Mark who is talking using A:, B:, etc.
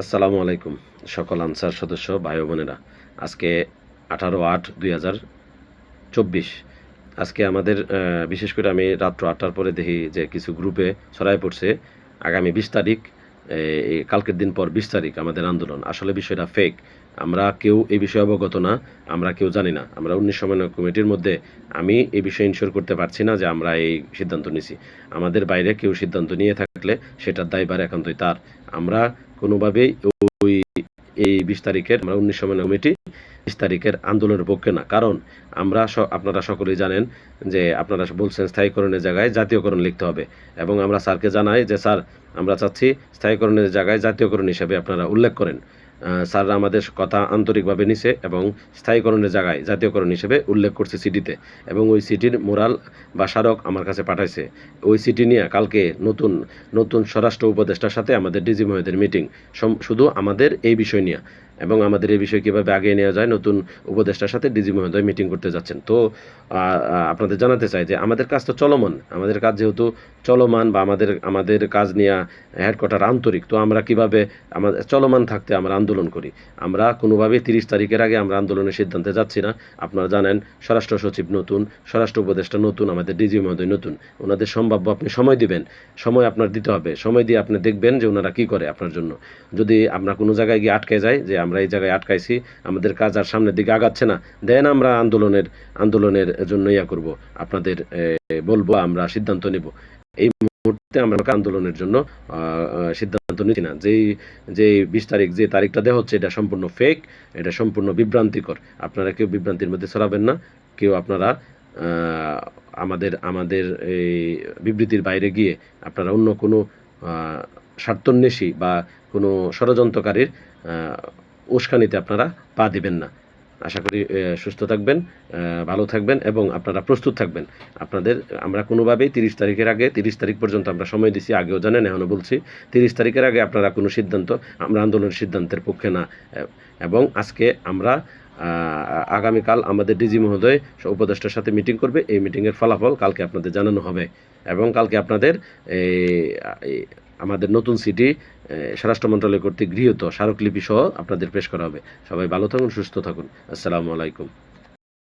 A: আসসালামু আলাইকুম, সকল আনসার সদস্য, ভাই বোনেরা। আজকে আঠারো আট দুই হাজার চব্বিশ। আজকে আমাদের বিশেষ করে আমি রাত্র আটটার পরে দেখি যে কিছু গ্রুপে ছড়ায় পড়ছে। আগামী বিশ তারিখ কালকের দিন পর বিশ তারিখ আমাদের আন্দোলন। আসলে বিষয়টা ফেক আমরা কেউ এই বিষয়ে অবগত না, আমরা কেউ জানি না। আমরা উনিশ সমন্বয় কমিটির মধ্যে আমি এই বিষয়ে ইনশোর করতে পারছি না যে আমরা এই সিদ্ধান্ত নিছি। আমাদের বাইরে কেউ সিদ্ধান্ত নিয়ে থাকলে সেটার দায়ভার একান্তই তার। আমরা কোনোভাবেই ওই এই বিশ তারিখের আমরা উনিশ সময় কমিটি বিশ তারিখের আন্দোলনের পক্ষে না। কারণ আমরা আপনারা সকলেই জানেন যে আপনারা বলছেন স্থায়ীকরণের জায়গায় জাতীয়করণ লিখতে হবে এবং আমরা স্যারকে জানাই যে স্যার, আমরা চাচ্ছি স্থায়ীকরণের জায়গায় জাতীয়করণ হিসেবে আপনারা উল্লেখ করেন। স্যাররা আমাদের কথা আন্তরিকভাবে নিছে এবং স্থায়ীকরণের জায়গায় জাতীয়করণ হিসেবে উল্লেখ করছে সিটিতে। এবং ওই সিটির মোরাল বা স্মারক আমার কাছে পাঠাইছে। ওই সিটি নিয়ে কালকে নতুন নতুন স্বরাষ্ট্র উপদেষ্টার সাথে আমাদের ডিজি মহোদয়ের মিটিং। শুধু আমাদের এই বিষয় নিয়ে। এবং আমাদের এই বিষয়ে কীভাবে আগিয়ে নেওয়া যায়, নতুন উপদেষ্টার সাথে ডিজি মহোদয় মিটিং করতে যাচ্ছেন। তো আপনাদের জানাতে চাই যে আমাদের কাজ তো চলমান, আমাদের কাজ যেহেতু চলমান বা আমাদের আমাদের কাজ নিয়ে হেডকোয়ার্টার আন্তরিক, তো আমরা কীভাবে আমাদের চলমান থাকতে আমরা আন্দোলন করি? আমরা কোনোভাবেই তিরিশ তারিখের আগে আমরা আন্দোলনের সিদ্ধান্তে যাচ্ছি না। আপনারা জানেন, স্বরাষ্ট্র সচিব নতুন, স্বরাষ্ট্র উপদেষ্টা নতুন, আমাদের ডিজি মহোদয় নতুন। ওনাদের সম্ভাব্য আপনি সময় দিবেন, সময় আপনার দিতে হবে, সময় দিয়ে আপনি দেখবেন যে ওনারা কি করে আপনার জন্য। যদি আপনার কোনো জায়গায় গিয়ে আটকে যায় যে আমরা এই জায়গায় আটকাইছি, আমাদের কাজ আর সামনের দিকে আগাচ্ছে না। দেন আমরা আন্দোলনের আন্দোলনের জন্য ইয়া করব। আপনাদের বলব, আমরা সিদ্ধান্ত নেব। এই মুহূর্তে আমরা আন্দোলনের জন্য সিদ্ধান্ত নিচ্ছি না। যেই যে বিশ তারিখ, যে তারিখটা দেওয়া হচ্ছে, এটা সম্পূর্ণ ফেক এটা সম্পূর্ণ বিভ্রান্তিকর। আপনারা কেউ বিভ্রান্তির মধ্যে ছড়াবেন না। কেউ আপনারা আমাদের আমাদের এই বিবৃতির বাইরে গিয়ে আপনারা অন্য কোনো স্বার্থন্বেষী বা কোনো ষড়যন্ত্রকারীর উস্কানিতে আপনারা পা দিবেন না। আশা করি সুস্থ থাকবেন ভালো থাকবেন এবং আপনারা প্রস্তুত থাকবেন। আপনাদের, আমরা কোনোভাবেই তিরিশ তারিখের আগে, তিরিশ তারিখ পর্যন্ত আমরা সময় দিছি, আগেও জানেন এখনও বলছি, তিরিশ তারিখের আগে আপনারা কোনো সিদ্ধান্ত, আমরা আন্দোলনের সিদ্ধান্তের পক্ষে না। এবং আজকে আমরা আগামীকাল আমাদের ডিজি মহোদয় উপদেষ্টার সাথে মিটিং করবে, এই মিটিংয়ের ফলাফল কালকে আপনাদের জানানো হবে। এবং কালকে আপনাদের আমাদের নতুন সিটি স্বরাষ্ট্র মন্ত্রালয় কর্তৃক গৃহীত স্মারকলিপি সহ আপনাদের পেশ করা হবে। সবাই ভালো থাকুন, সুস্থ থাকুন। আসসালামু আলাইকুম।